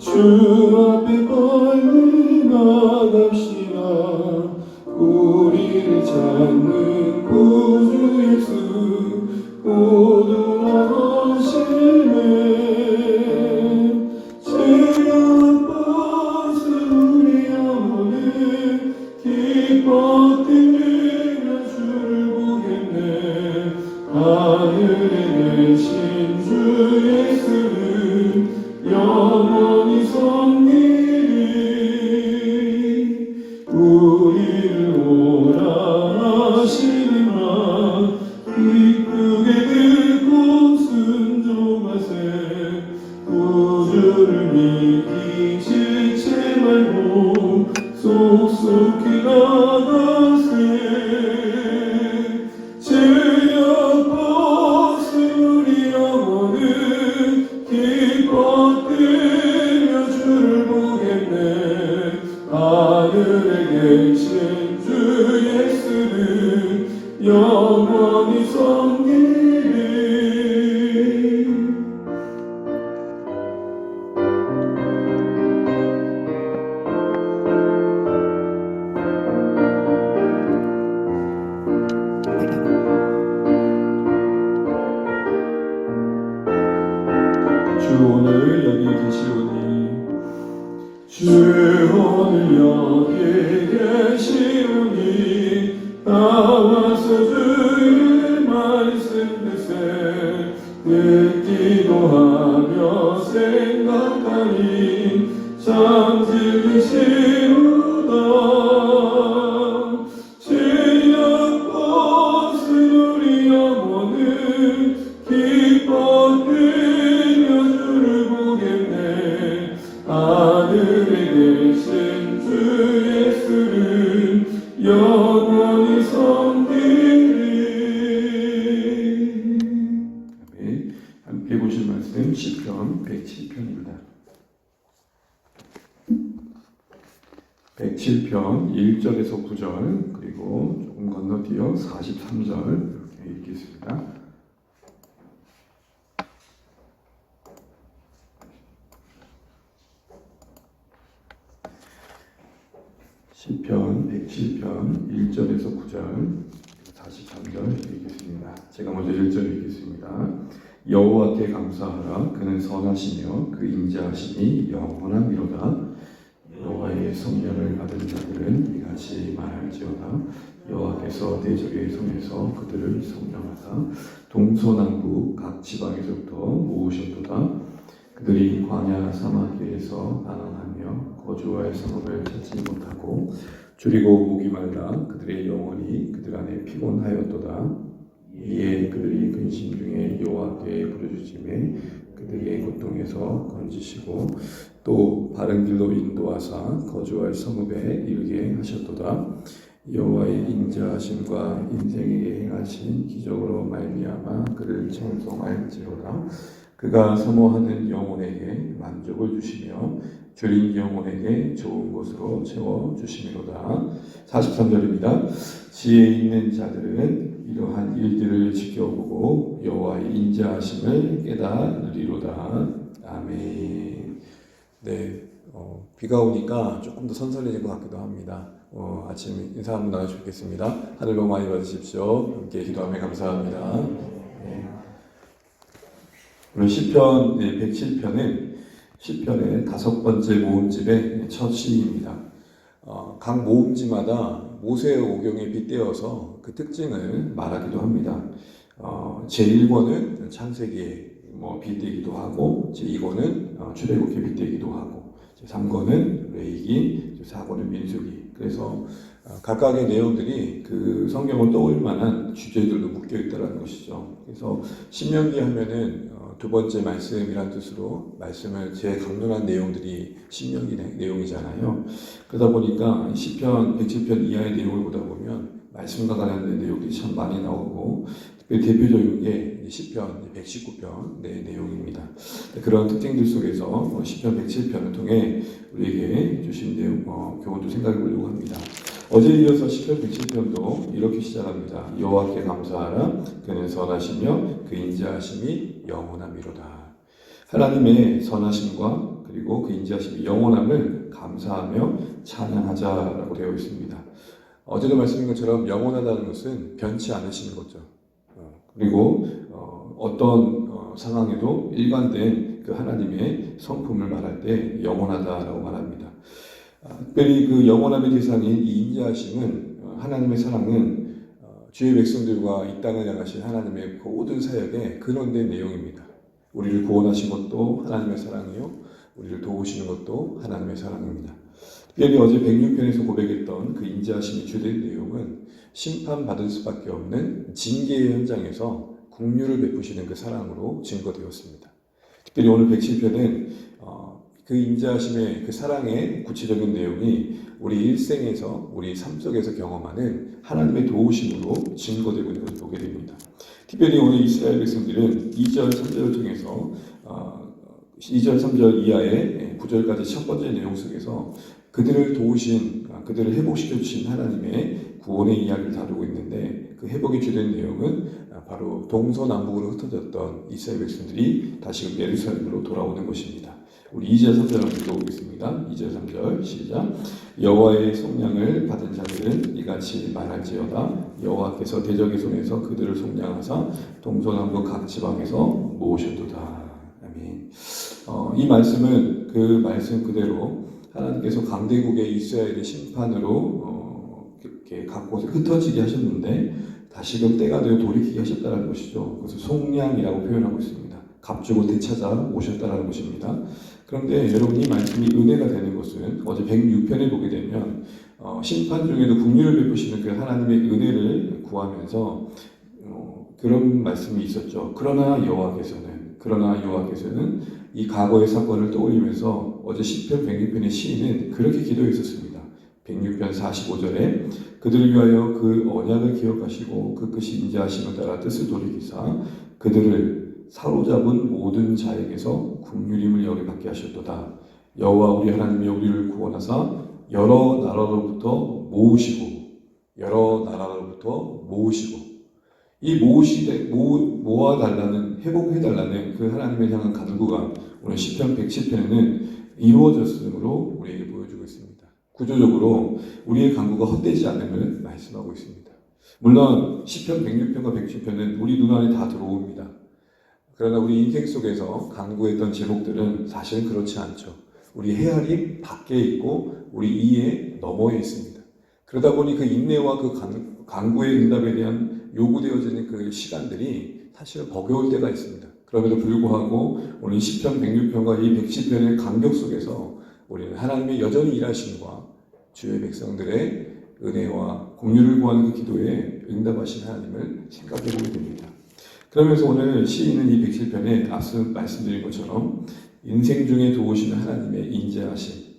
주 앞에 빨리 나갑시다 우리를 찾는 구주 예수 참 1절 읽겠습니다. 여호와께 감사하라. 그는 선하시며 그 인자하심이 영원함이로다. 여호와의 성령을 받은 자들은 이같이 말할지어다. 여호와께서 대적의 손에서 그들을 성령하사 동서남북 각 지방에서부터 모으셨도다. 그들이 광야 사마귀에서 방황하며 거주할 성읍을 찾지 못하고 줄이고 목이 말라 그들의 영혼이 그들 안에 피곤하였도다 이에 그들이 근심 중에 여호와께 부르짖음에 그들의 고통에서 건지시고 또 바른 길로 인도하사 거주할 성읍에 이르게 하셨도다. 여호와의 인자하심과 인생에게 행하신 기적으로 말미암아 그를 찬송할지로다. 그가 사모하는 영혼에게 만족을 주시며 줄인 영혼에게 좋은 곳으로 채워 주심이로다. 43절입니다. 지혜 있는 자들은 이러한 일들을 지켜보고 여호와의 인자하심을 깨달으리로다. 아멘. 네, 어, 비가 오니까 조금 더 선선해진 것 같기도 합니다. 어, 아침 인사 한번 나눠주겠습니다. 하늘 복 많이 받으십시오. 함께 기도하며 감사합니다. 네. 오늘 시편 107편은 시편의 다섯 번째 모음집의 첫 시입니다. 어, 각 모음지마다 모세의 오경에 빗대어서 그 특징을 말하기도 합니다. 어, 제1권은 창세기에 뭐 빗대기도 하고 제2권은 어, 출애굽에 빗대기도 하고 제3권은 레이기, 제4권은 민수기. 그래서 어, 각각의 내용들이 그 성경을 떠올 만한 주제들로 묶여 있다는 것이죠. 그래서 신명기 하면은 어, 두 번째 말씀이란 뜻으로 말씀을 제 강론한 내용들이 신명기 내- 내용이잖아요. 그러다 보니까 시편 107편 이하의 내용을 보다 보면 말씀과 관련된 내용들이 참 많이 나오고 대표적인 게 시편 119편 내 내용입니다. 그런 특징들 속에서 어, 시편 107편을 통해 우리에게 주신 내용 어, 교훈도 생각해 보려고 합니다. 어제 이어서 시편 107편도 이렇게 시작합니다. 여호와께 감사하라 그는 선하시며 그 인자하심이 영원함이로다. 하나님의 선하심과 그리고 그 인자하심이 영원함을 감사하며 찬양하자라고 되어 있습니다. 어제도 말씀드린 것처럼 영원하다는 것은 변치 않으시는 거죠. 어, 그리고 어, 어떤 어, 상황에도 일관된 그 하나님의 성품을 말할 때 영원하다라고 말합니다. 아, 특별히 그 영원함의 대상인 이 인자하심은 어, 하나님의 사랑은 어, 주의 백성들과 이 땅을 향하신 하나님의 그 모든 사역의 근원된 내용입니다. 우리를 구원하신 것도 하나님의 사랑이요, 우리를 도우시는 것도 하나님의 사랑입니다. 특별히 어제 106편에서 고백했던 그 인자하심의 주된 내용은 심판받을 수밖에 없는 징계의 현장에서 국류를 베푸시는 그 사랑으로 증거되었습니다. 특별히 오늘 107편은 어, 그 인자하심의 그 사랑의 구체적인 내용이 우리 일생에서 우리 삶 속에서 경험하는 하나님의 도우심으로 증거되고 있는 것을 보게 됩니다. 특별히 오늘 이스라엘 백성들은 2절, 3절을 통해서 어, 2절, 3절 이하의 9절까지 첫 번째 내용 속에서 그들을 도우신, 아, 그들을 회복시켜 주신 하나님의 구원의 이야기를 다루고 있는데 그 회복의 주된 내용은 아, 바로 동서남북으로 흩어졌던 이스라엘 백성들이 다시금 예루살렘으로 돌아오는 것입니다. 우리 2절 3절 한번 읽어보겠습니다. 2절 3절 시작. 여호와의 속량을 받은 자들은 이같이 말할지어다. 여호와께서 대적의 손에서 그들을 속량하사 동서남북 각 지방에서 모으셨도다. 아멘. 어, 이 말씀은 그 말씀 그대로 하나님께서 강대국의 이스라엘의 심판으로 어, 이렇게 각곳에 흩어지게 하셨는데 다시금 때가 되어 돌이키게 하셨다는 것이죠. 그래서 속량이라고 표현하고 있습니다. 갑주고 되찾아 오셨다는 것입니다. 그런데 여러분 이 말씀이 은혜가 되는 것은 어제 106편에 보게 되면 어, 심판 중에도 국류를 베푸시는 그 하나님의 은혜를 구하면서 어, 그런 말씀이 있었죠. 그러나 여호와께서는 그러나 여호와께서는 이 과거의 사건을 떠올리면서 어제 10편 106편의 시인은 그렇게 기도했었습니다. 106편 45절에 그들을 위하여 그 언약을 기억하시고 그 끝이 인자하심을 따라 뜻을 돌이키사 그들을 사로잡은 모든 자에게서 국률임을 여기 받게 하셨도다. 여호와 우리 하나님이 우리를 구원하사 여러 나라로부터 모으시고 여러 나라로부터 모으시고 이 모으시되 모, 모아 달라는 회복해 달라는 그 하나님을 향한 간구가 오늘 시편 110편에는 이루어졌으므로 우리에게 보여주고 있습니다. 구조적으로 우리의 간구가 헛되지 않음을 말씀하고 있습니다. 물론 시편 106편과 110편은 우리 눈 안에 다 들어옵니다. 그러나 우리 인생 속에서 간구했던 제목들은 사실 그렇지 않죠. 우리 헤아림 밖에 있고 우리 이해 너머에 있습니다. 그러다 보니 그 인내와 그 간, 간구의 응답에 대한 요구되어지는 그 시간들이 사실 버거울 때가 있습니다. 그럼에도 불구하고 오늘 10편, 106편과 이 110편의 간격 속에서 우리는 하나님의 여전히 일하심과 주의 백성들의 은혜와 공유를 구하는 그 기도에 응답하신 하나님을 생각해 보게 됩니다. 그러면서 오늘 시인은 이 107편에 앞서 말씀드린 것처럼 인생 중에 도우시는 하나님의 인자하심,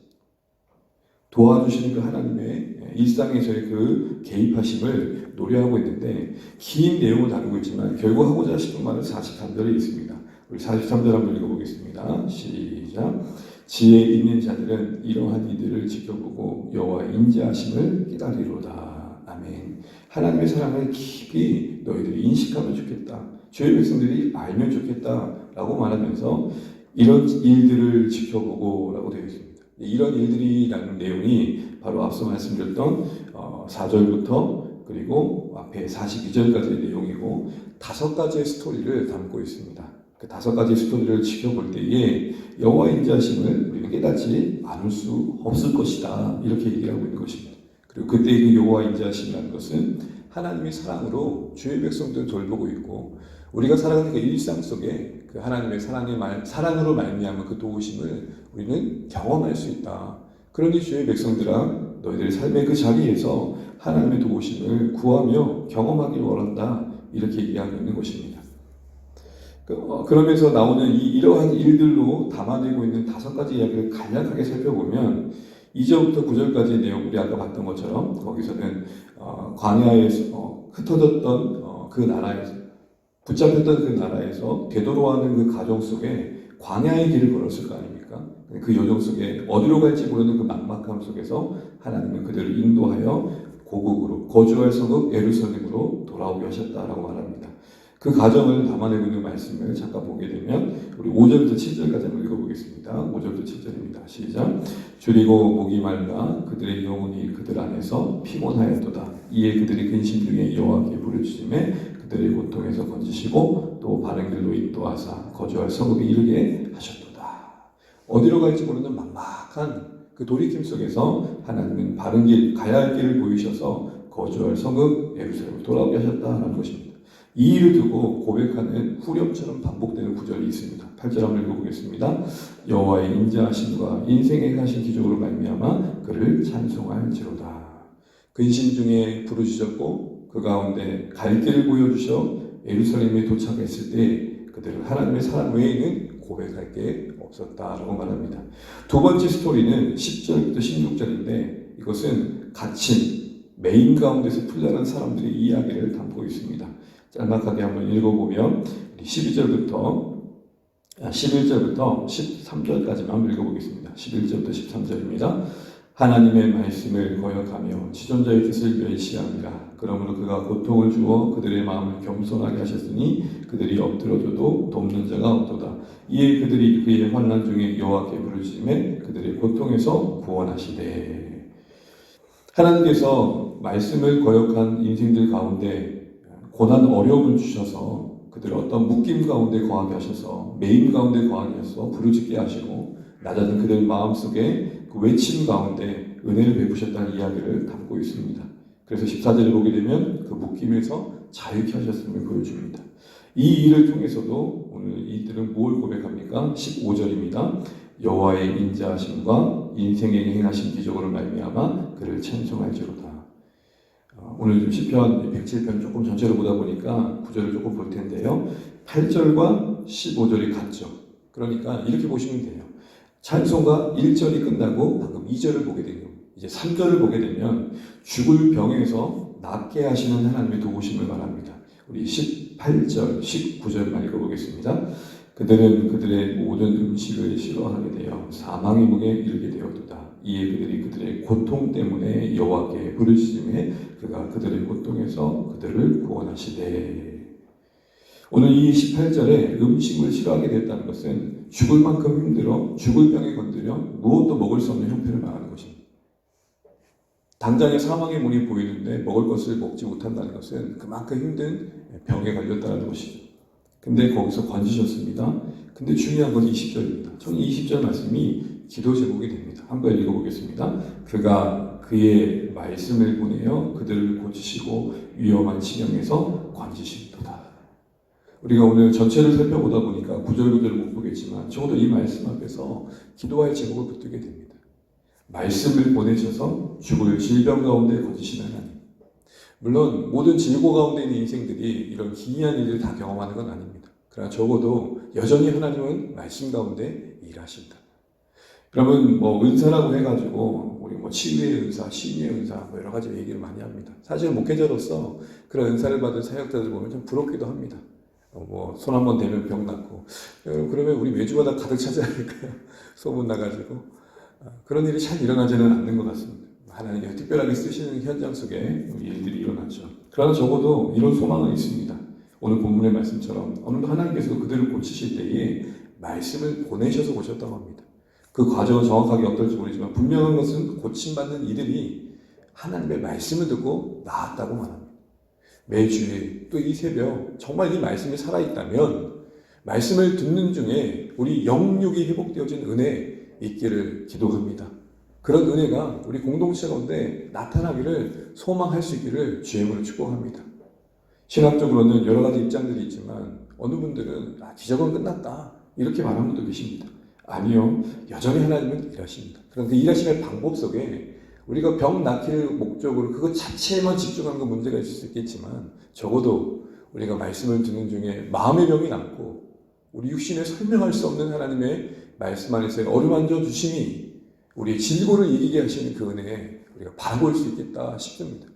도와주시는 그 하나님의 일상에서의 그 개입하심을 노래하고 있는데 긴 내용을 다루고 있지만 결국 하고자 싶은 말은 43절에 있습니다. 우리 43절 한번 읽어보겠습니다. 시작. 지혜 있는 자들은 이러한 이들을 지켜보고 여호와 인자하심을 깨달으리로다. 아멘. 하나님의 사랑을 깊이 너희들이 인식하면 좋겠다. 주의 백성들이 알면 좋겠다라고 말하면서 이런 일들을 지켜보고라고 되어 있습니다. 이런 일들이라는 내용이 바로 앞서 말씀드렸던 4절부터 그리고 앞에 42절까지의 내용이고 다섯 가지의 스토리를 담고 있습니다. 그 다섯 가지 스토리를 지켜볼 때에 여호와 인자심을 우리는 깨닫지 않을 수 없을 것이다 이렇게 얘기하고 있는 것입니다. 그리고 그때 그 여호와 인자심이라는 것은 하나님의 사랑으로 주의 백성들을 돌보고 있고 우리가 살아가는 그 일상 속에 그 하나님의 사랑의 말, 사랑으로 말미암은 그 도우심을 우리는 경험할 수 있다. 그러니 주의 백성들아 너희들의 삶의 그 자리에서 하나님의 도우심을 구하며 경험하길 원한다. 이렇게 얘기하고 있는 것입니다. 그, 어, 그러면서 나오는 이 이러한 일들로 담아내고 있는 다섯 가지 이야기를 간략하게 살펴보면 2절부터 9절까지의 내용 우리 아까 봤던 것처럼 거기서는 어, 광야에서 어, 흩어졌던 어, 그 나라에서 붙잡혔던 그 나라에서 되돌아가는 그 가정 속에 광야의 길을 걸었을 거 아닙니까? 그 여정 속에 어디로 갈지 모르는 그 막막함 속에서 하나님은 그들을 인도하여 고국으로 거주할 성읍 예루살렘으로 돌아오게 하셨다라고 말합니다. 그 과정을 담아내고 있는 말씀을 잠깐 보게 되면 우리 5절부터 7절까지 한번 읽어보겠습니다. 5절부터 7절입니다. 시작. 줄이고 목이 말라 그들의 영혼이 그들 안에서 피곤하였도다. 이에 그들이 근심 중에 여호와께 부르짖음에 그들의 고통에서 건지시고 또 바른 길로 인도하사 거주할 성읍에 이르게 하셨도다. 어디로 갈지 모르는 막막한 그 돌이킴 속에서 하나님은 바른 길, 가야 할 길을 보이셔서 거주할 성읍 예루살렘을 돌아오게 하셨다는 것입니다. 이 일을 두고 고백하는 후렴처럼 반복되는 구절이 있습니다. 8절 한번 읽어보겠습니다. 여호와의 인자하심과 인생에 가신 기적으로 말미암아 그를 찬송할지로다. 근심 중에 부르짖었고 그 가운데 갈 길을 보여주셔 예루살렘에 도착했을 때 그들은 하나님의 사랑 외에는 고백할 게 없었다라고 말합니다. 두 번째 스토리는 10절부터 16절인데 이것은 갇힌 메인 가운데서 풀려난 사람들의 이야기를 담고 있습니다. 짤막하게 한번 읽어보면 12절부터 11절부터 13절까지만 한번 읽어보겠습니다. 11절부터 13절입니다. 하나님의 말씀을 거역하며 지존자의 뜻을 멸시합니다. 그러므로 그가 고통을 주어 그들의 마음을 겸손하게 하셨으니 그들이 엎드려줘도 돕는 자가 없도다. 이에 그들이 그의 환난 중에 여호와께 부르짖음에 그들의 고통에서 구원하시되 하나님께서 말씀을 거역한 인생들 가운데 고난 어려움을 주셔서 그들을 어떤 묶임 가운데 거하게 하셔서 매임 가운데 거하게 하셔서 부르짖게 하시고 낮아진 그들 마음속에 그 외침 가운데 은혜를 베푸셨다는 이야기를 담고 있습니다. 그래서 14절을 보게 되면 그 묶임에서 자유케 하셨음을 보여줍니다. 이 일을 통해서도 오늘 이들은 뭘 고백합니까? 15절입니다. 여호와의 인자하심과 인생에게 행하신 기적으로 말미암아 그를 찬송할지로다. 어, 오늘 좀 시편 107편 조금 전체로 보다 보니까 구절을 조금 볼 텐데요. 8절과 15절이 같죠. 그러니까 이렇게 보시면 돼요. 찬송가 1절이 끝나고 방금 2절을 보게 되고 이제 3절을 보게 되면 죽을 병에서 낫게 하시는 하나님의 도우심을 말합니다. 우리 18절, 19절만 읽어보겠습니다. 그들은 그들의 모든 음식을 싫어하게 되어 사망의 목에 이르게 되었도다. 이에 그들이 그들의 고통 때문에 여호와께 부르짖음에 그가 그들의 고통에서 그들을 구원하시되 오늘 이 18절에 음식을 싫어하게 됐다는 것은 죽을 만큼 힘들어 죽을 병에 건드려 무엇도 먹을 수 없는 형편을 말하는 것입니다. 당장의 사망의 문이 보이는데 먹을 것을 먹지 못한다는 것은 그만큼 힘든 병에 걸렸다는 것이죠. 근데 거기서 건지셨습니다. 근데 중요한 건 20절입니다. 저는 20절 말씀이 기도 제목이 됩니다. 한번 읽어보겠습니다. 그가 그의 말씀을 보내어 그들을 고치시고 위험한 지경에서 건지시도다. 우리가 오늘 전체를 살펴보다 보니까 구절구절 못 보겠지만 적어도 이 말씀 앞에서 기도할 제목을 붙들게 됩니다. 말씀을 보내셔서 죽을 질병 가운데 건지시는 하나님. 물론 모든 질고 가운데 있는 인생들이 이런 기이한 일을 다 경험하는 건 아닙니다. 그러나 적어도 여전히 하나님은 말씀 가운데 일하신다. 여러분 뭐 은사라고 해가지고 우리 뭐 치유의 은사, 신유의 은사 뭐 여러 가지 얘기를 많이 합니다. 사실 목회자로서 그런 은사를 받은 사역자들 보면 좀 부럽기도 합니다. 어, 뭐손 한 번 대면 병 낫고 그러면 우리 매주마다 가득 차지 않을까요? 소문 나가지고 아, 그런 일이 잘 일어나지는 않는 것 같습니다. 하나님이 특별하게 쓰시는 현장 속에 일들이 일어나죠. 그러나 적어도 이런 소망은 있습니다. 오늘 본문의 말씀처럼 오늘 하나님께서 그들을 고치실 때에 말씀을 보내셔서 오셨다고 합니다. 그 과정은 정확하게 어떨지 모르지만 분명한 것은 고침받는 이들이 하나님의 말씀을 듣고 나았다고 말합니다. 매주에 또이 새벽 정말 이 말씀이 살아있다면 말씀을 듣는 중에 우리 영육이 회복되어진 은혜 있기를 기도합니다. 그런 은혜가 우리 공동체 가운데 나타나기를 소망할 수 있기를 주의 이름으로 축복합니다. 신학적으로는 여러 가지 입장들이 있지만 어느 분들은 아, 기적은 끝났다 이렇게 말하는 분도 계십니다. 아니요, 여전히 하나님은 일하십니다. 그런 그 일하시는 방법 속에 우리가 병 낫기를 목적으로 그것 자체에만 집중하는 건 문제가 있을 수 있겠지만 적어도 우리가 말씀을 듣는 중에 마음의 병이 남고 우리 육신에 설명할 수 없는 하나님의 말씀 안에서의 어루만져 주심이 우리의 질고를 이기게 하시는 그 은혜에 우리가 바라볼 수 있겠다 싶습니다.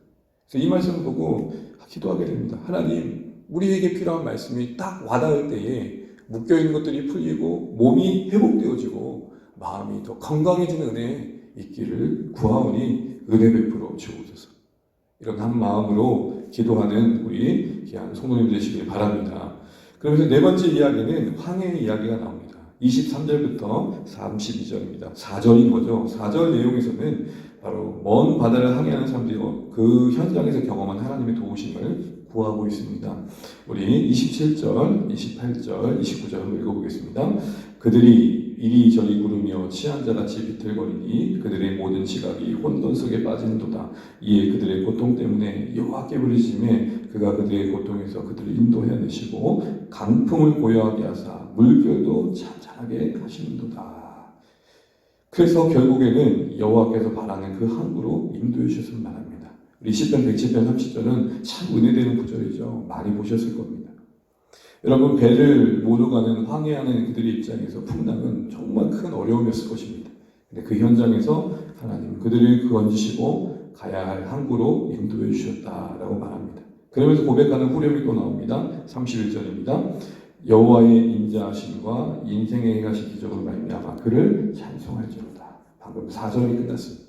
그래서 이 말씀을 보고 기도하게 됩니다. 하나님, 우리에게 필요한 말씀이 딱 와닿을 때에 묶여있는 것들이 풀리고 몸이 회복되어지고 마음이 더 건강해지는 은혜 있기를 구하오니 은혜 베풀어 주옵소서. 이런 한 마음으로 기도하는 우리 귀한 성도님 되시길 바랍니다. 그러면서 네 번째 이야기는 황해의 이야기가 나옵니다. 23절부터 32절입니다. 4절인 거죠. 4절 내용에서는 바로 먼 바다를 항해하는 사람들이 그 현장에서 경험한 하나님의 도우심을 구하고 있습니다. 우리 27절, 28절, 29절 한번 읽어보겠습니다. 그들이 이리저리 구르며 취한 자같이 비틀거리니 그들의 모든 지각이 혼돈 속에 빠지는도다. 이에 그들의 고통 때문에 여호와께 부르심에 그가 그들의 고통에서 그들을 인도해 내시고 강풍을 고요하게 하사 물결도 찬찬하게 하시는도다. 그래서 결국에는 여호와께서 바라는 그 항구로 인도해 주셨을 만합니다. 우리 10편 110편 30절은 참 은혜되는 구절이죠. 많이 보셨을 겁니다. 여러분 배를 모두 가는 항해하는 그들의 입장에서 풍랑은 정말 큰 어려움이었을 것입니다. 근데 그 현장에서 하나님 그들을 건지시고 가야 할 항구로 인도해 주셨다라고 말합니다. 그러면서 고백하는 후렴이 또 나옵니다. 31절입니다. 여호와의 인자하심과 인생의 행하신 기적으로 말미암아 그를 찬송할지로다. 방금 4절이 끝났습니다.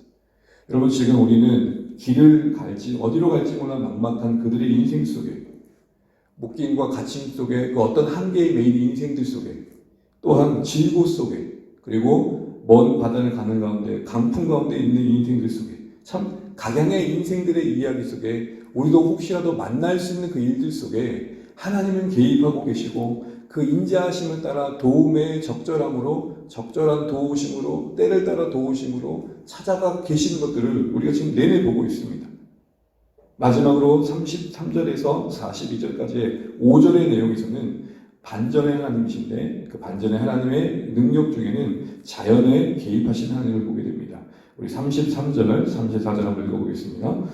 여러분 지금 우리는 길을 갈지 어디로 갈지 몰라 막막한 그들의 인생 속에 목숨과 갇힘 속에 그 어떤 한계에 매인 인생들 속에 또한 질고 속에 그리고 먼 바다를 가는 가운데 강풍 가운데 있는 인생들 속에 참 각양의 인생들의 이야기 속에 우리도 혹시라도 만날 수 있는 그 일들 속에 하나님은 개입하고 계시고 그 인자하심을 따라 도움의 적절함으로 적절한 도우심으로 때를 따라 도우심으로 찾아가 계시는 것들을 우리가 지금 내내 보고 있습니다. 마지막으로 33절에서 42절까지의 5절의 내용에서는 반전의 하나님이신데 그 반전의 하나님의 능력 중에는 자연에 개입하신 하나님을 보게 됩니다. 우리 33절, 34절 한번 읽어보겠습니다.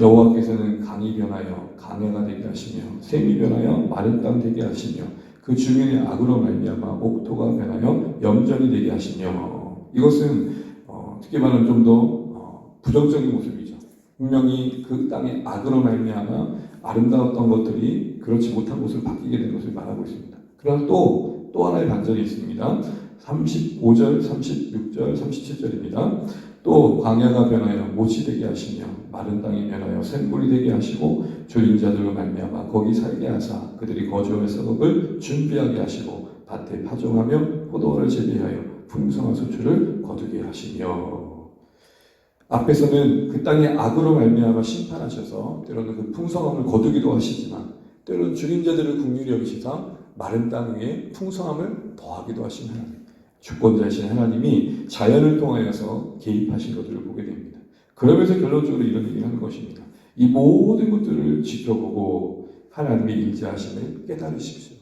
여호와께서는 강이 변하여 강해가 되게 하시며 샘이 변하여 마른 땅 되게 하시며 그 주민의 악으로 말미암아 옥토가 변하여 염전이 되게 하시며 이것은 어, 특히 말하면 좀 더 어, 부정적인 모습이죠. 분명히 그 땅의 악으로 말미암아 아름다웠던 것들이 그렇지 못한 곳으로 바뀌게 된 것을 말하고 있습니다. 그러나 또, 또 하나의 반전이 있습니다. 35절, 36절, 37절입니다. 또 광야가 변하여 못이 되게 하시며 마른 땅이 변하여 샘물이 되게 하시고 졸린 자들로 말미암아 거기 살게 하사 그들이 거주할 서곡을 준비하게 하시고 밭에 파종하며 포도를 재배하여 풍성한 소출을 거두게 하시며 앞에서는 그 땅의 악으로 말미암아 심판하셔서 때로는 그 풍성함을 거두기도 하시지만 때로는 줄인 자들을 국률이 여기시사 마른 땅 위에 풍성함을 더하기도 하신 하나님 주권자이신 하나님이 자연을 통하여서 개입하신 것들을 보게 됩니다. 그러면서 결론적으로 이런 얘기를 하는 것입니다. 이 모든 것들을 지켜보고 하나님의 일자하심을 깨달으십시오.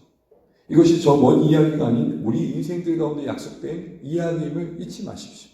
이것이 저 먼 이야기가 아닌 우리 인생들 가운데 약속된 이야기임을 잊지 마십시오.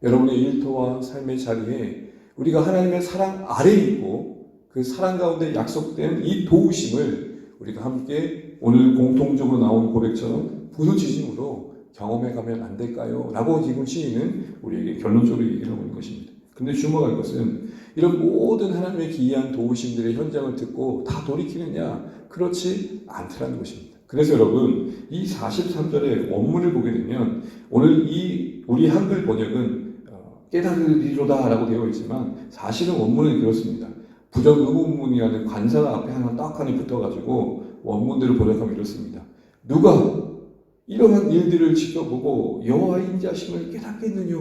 여러분의 일터와 삶의 자리에 우리가 하나님의 사랑 아래에 있고 그 사랑 가운데 약속된 이 도우심을 우리가 함께 오늘 공통적으로 나온 고백처럼 부르짖음으로 경험해 가면 안 될까요? 라고 지금 시인은 우리에게 결론적으로 얘기를 하고 있는 것입니다. 근데 주목할 것은 이런 모든 하나님의 기이한 도우심들의 현장을 듣고 다 돌이키느냐? 그렇지 않더라는 것입니다. 그래서 여러분, 이 43절의 원문을 보게 되면 오늘 이 우리 한글 번역은 어, 깨달으리로다 라고 되어 있지만 사실은 원문은 그렇습니다. 부정 의문문이라는 관사가 앞에 하나 딱 하나 붙어가지고 원문대로 번역하면 이렇습니다. 누가 이러한 일들을 지켜보고 여호와의 인자심을 깨닫겠느냐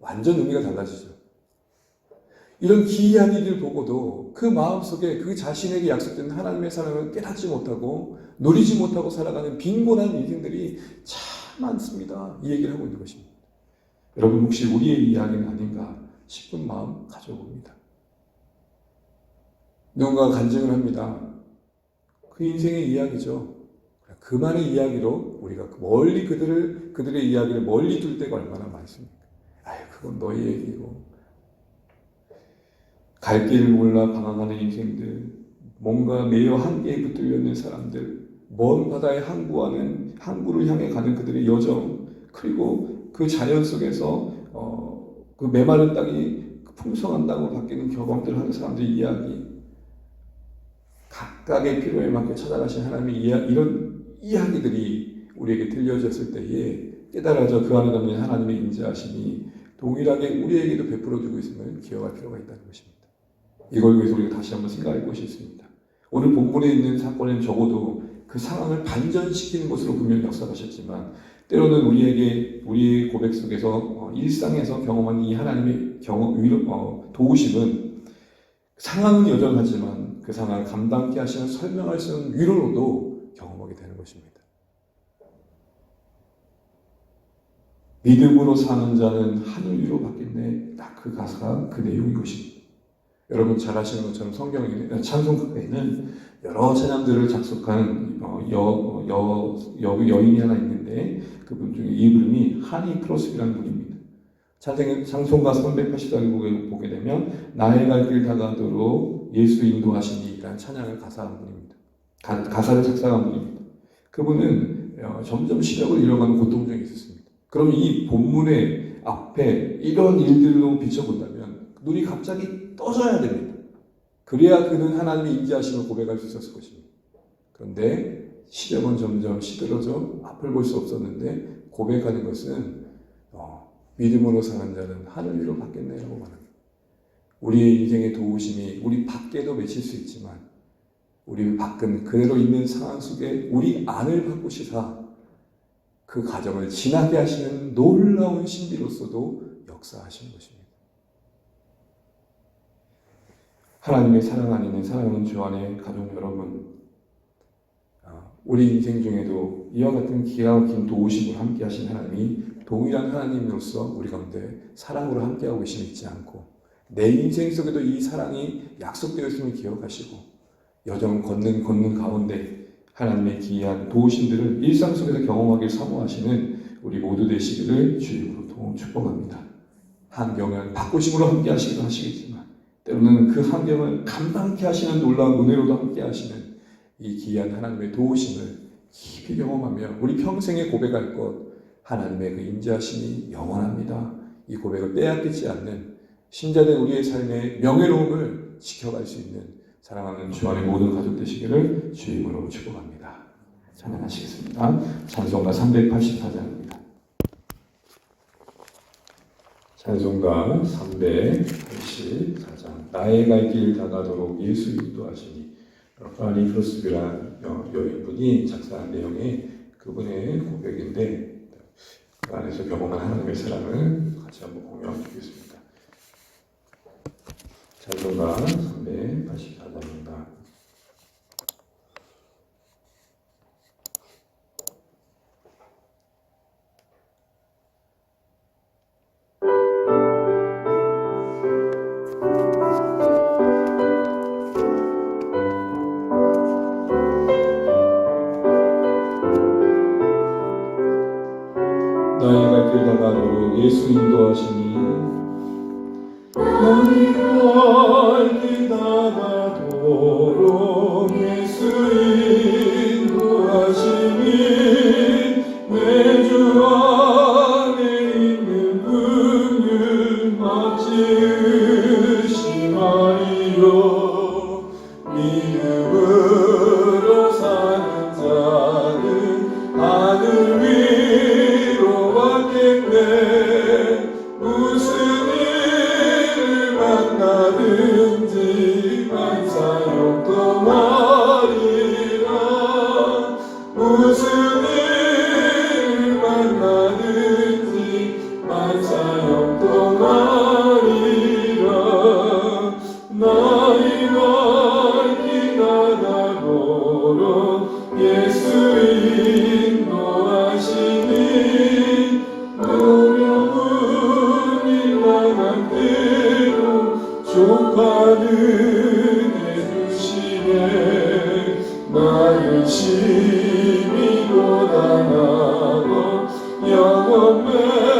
완전 의미가 달라지죠. 이런 기이한 일을 보고도 그 마음속에 그 자신에게 약속된 하나님의 사랑을 깨닫지 못하고 누리지 못하고 살아가는 빈곤한 인생들이 참 많습니다. 이 얘기를 하고 있는 것입니다. 여러분 혹시 우리의 이야기는 아닌가 싶은 마음 가져봅니다. 누군가 간증을 합니다. 그 인생의 이야기죠. 그만의 이야기로 우리가 멀리 그들을 그들의 이야기를 멀리 둘 때가 얼마나 많습니까? 아유 그건 너희 얘기고 갈 길을 몰라 방황하는 인생들 뭔가 매여 한계에 붙들려 있는 사람들 먼 바다의 항구하는 항구를 향해 가는 그들의 여정 그리고 그 자연 속에서 어, 그 메마른 땅이 풍성한 땅으로 바뀌는 경험들을 하는 사람들의 이야기 각각의 필요에 맞게 찾아가신 하나님의 이야, 이런 이야기들이 우리에게 들려졌을 때에 깨달아져 그 안에 담긴 하나님의 인자하심이 동일하게 우리에게도 베풀어 주고 있음을 기억할 필요가 있다는 것입니다. 이걸 위해서 우리가 다시 한번 생각할 것이 있습니다. 오늘 본문에 있는 사건은 적어도 그 상황을 반전시키는 것으로 분명히 역사하셨지만 때로는 우리에게 우리의 고백 속에서 어, 일상에서 경험한 이 하나님의 경험 위로, 어, 도우심은 상황은 여전하지만 그 상황을 감당케 하시는 설명할 수 없는 위로로도 경험하게 되는 것입니다. 믿음으로 사는 자는 하늘 위로 받겠네. 딱 그 가사가 그 내용인 것입니다. 여러분 잘 아시는 것처럼 성경에 찬송가에는 여러 찬양들을 작곡한 어, 여, 여, 여, 여인이 하나 있는데 그분 중에 이름이 하니 크로스비라는 분입니다. 찬송, 찬송가 380장을 보게 되면 나의 갈 길 다가도록 예수 인도하시니라는 찬양을 가사한 분입니다. 가, 가사를 작사한 분입니다. 그분은 어, 점점 시력을 잃어가는 고통중에 있었습니다. 그럼 이 본문의 앞에 이런 일들로 비춰본다면 눈이 갑자기 떠져야 됩니다. 그래야 그는 하나님의 인지하심을 고백할 수 있었을 것입니다. 그런데 시력은 점점 시들어져 앞을 볼 수 없었는데 고백하는 것은 어, 믿음으로 사는 자는 하늘 위로 받겠네라고 말합니다. 우리의 인생의 도우심이 우리 밖에도 맺힐 수 있지만 우리 밖은 그대로 있는 상황 속에 우리 안을 바꾸시사 그 과정을 지나게 하시는 놀라운 신비로서도 역사하시는 것입니다. 하나님의 사랑 안에 사랑하는 주 안에 가족 여러분, 아, 우리 인생 중에도 이와 같은 기가 막힌 도우심을 함께 하신 하나님이 동일한 하나님으로서 우리 가운데 사랑으로 함께하고 계심을 잊지 않고 내 인생 속에도 이 사랑이 약속되어 있음을 기억하시고 여정 걷는 걷는 가운데 하나님의 기이한 도우심들을 일상 속에서 경험하길 사모하시는 우리 모두 되시기를 주님으로 축복합니다. 환경을 바꾸심으로 함께 하시기도 하시겠지만 때로는 그 환경을 감당케 하시는 놀라운 은혜로도 함께 하시는 이 귀한 하나님의 도우심을 깊이 경험하며 우리 평생에 고백할 것 하나님의 그 인자심이 영원합니다. 이 고백을 빼앗기지 않는 신자된 우리의 삶의 명예로움을 지켜갈 수 있는 사랑하는 주 안의 모든 가족 되시기를 주임으로 축복합니다. 찬양하시겠습니다. 찬송가 384장입니다. 찬송가 384장 나의 갈길 다가도록 예수 인도하시니. 파니 크로스비란 여인분이 작사한 내용이 그분의 고백인데 그 안에서 경험한 하나님의 사랑을 같이 한번 공유하겠습니다. 찬송가 384 족하는 해주시네 나는 심히 고단하고 영원 매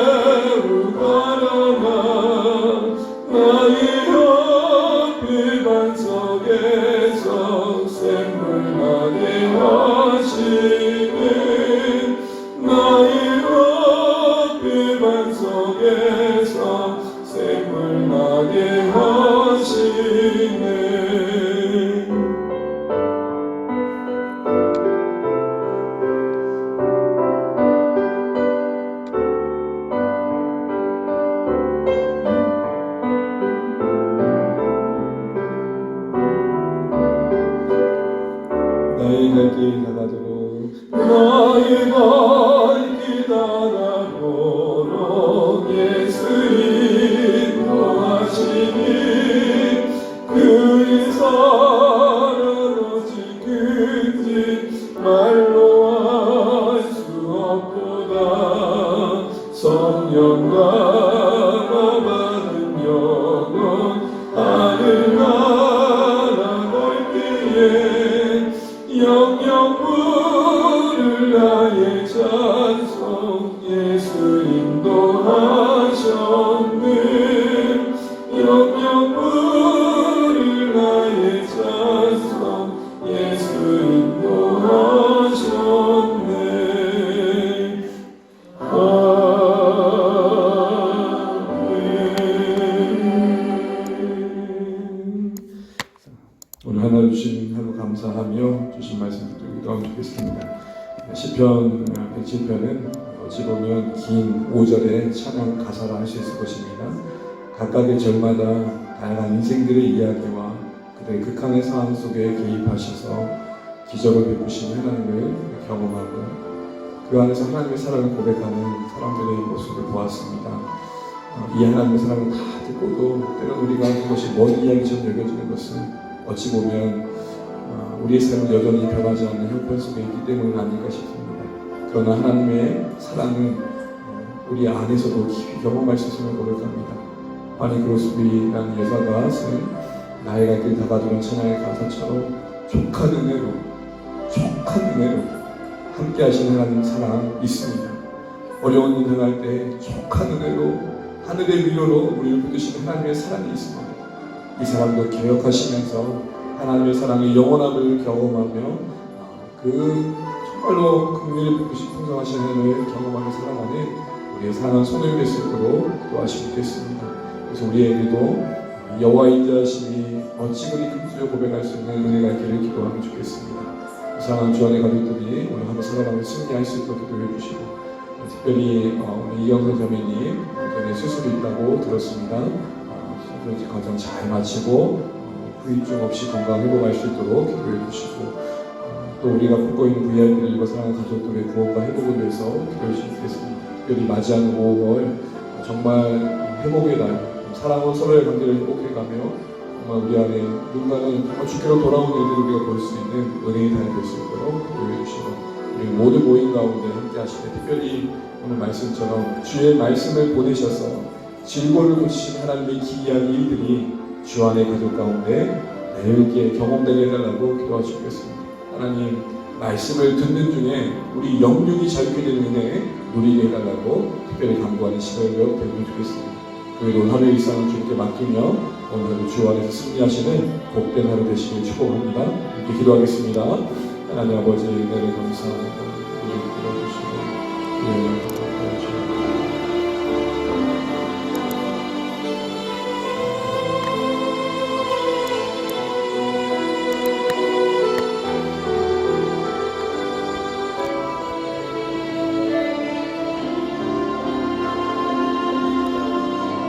오늘 하나 주신 하루 감사하며 주신 말씀 듣기도 하면 좋겠습니다. 시편 107편은 어찌 보면 긴 5절의 찬양 가사라 할 수 있을 것입니다. 각각의 절마다 다양한 인생들의 이야기와 그들의 극한의 상황 속에 개입하셔서 기적을 베푸신 하나님을 경험하고 그 안에서 하나님의 사랑을 고백하는 사람들의 모습을 보았습니다. 어, 이 하나님의 사랑을 다 듣고도 때론 우리가 그것이 먼 이야기처럼 여겨지는 것은 어찌 보면 어, 우리의 삶은 여전히 변하지 않는 형편 속에 있기 때문은 아닐까 싶습니다. 그러나 하나님의 사랑은 어, 우리 안에서도 깊이 경험할 수 있음을 고백합니다. 아니 그로스비라는 여자가 쓴길 다가두는 찬양의 가사처럼 족한 은혜로 족한 은혜로 함께 하시는 하나님 사랑 있습니다. 어려운 일 당할 때 족한 은혜로 하늘의 위로로 우리를 붙드시는 하나님의 사랑이 있습니다. 이 사람도 개혁하시면서 하나님의 사랑의 영원함을 경험하며 그 정말로 긍휼히 베푸신 풍성하신 하나님을 경험하며 살아가는 우리의 사랑한 손을 수 있도록 도와주시면 좋겠습니다. 그래서 우리에게도 여호와 어찌 그리 큰지를 고백할 수 있는 은혜가 있기를 기도하면 좋겠습니다. 사랑하는 주 안의 가족들이 오늘 하루 살아가며 승리할 수 있도록 기도해 주시고 특별히 어, 오늘 이영선 자매님 전에 수술이 있다고 들었습니다. 어, 수술 과정 잘 마치고 어, 후유증 없이 건강 회복할 수 있도록 기도해 주시고 어, 또 우리가 품고 있는 VIP를 입어 사랑하는 가족들의 구원과 회복을 위해서 기도해 주시면 좋겠습니다. 특별히 맞이하는 5월 정말 회복의 날 사랑은 서로의 관계를 회복해가며 정말 우리 안에 누군가는 정말 주께로 돌아온 일들을 우리가 볼 수 있는 은혜의 달이 될 수 있도록 기도해 주시고 우리 모두 모임 가운데 함께 하시되 특별히 오늘 말씀처럼 주의 말씀을 보내셔서 질고를 고치신 하나님의 기이한 일들이 주 안의 가족 가운데 내게 경험되게 해달라고 기도하시겠습니다. 하나님 말씀을 듣는 중에 우리 영육이 자유케 되는 은혜 누리게 해달라고 특별히 간구하는 시간을 되면 좋겠습니다. 그리고 하루 일상을 주님께 맡기며 오늘 하루 주 안에서 승리하시는 복된 하루 되시길 축복합니다. 이렇게 기도하겠습니다. 하나님 아버지 은혜를 감사합니다. 우리 들어주시고 예,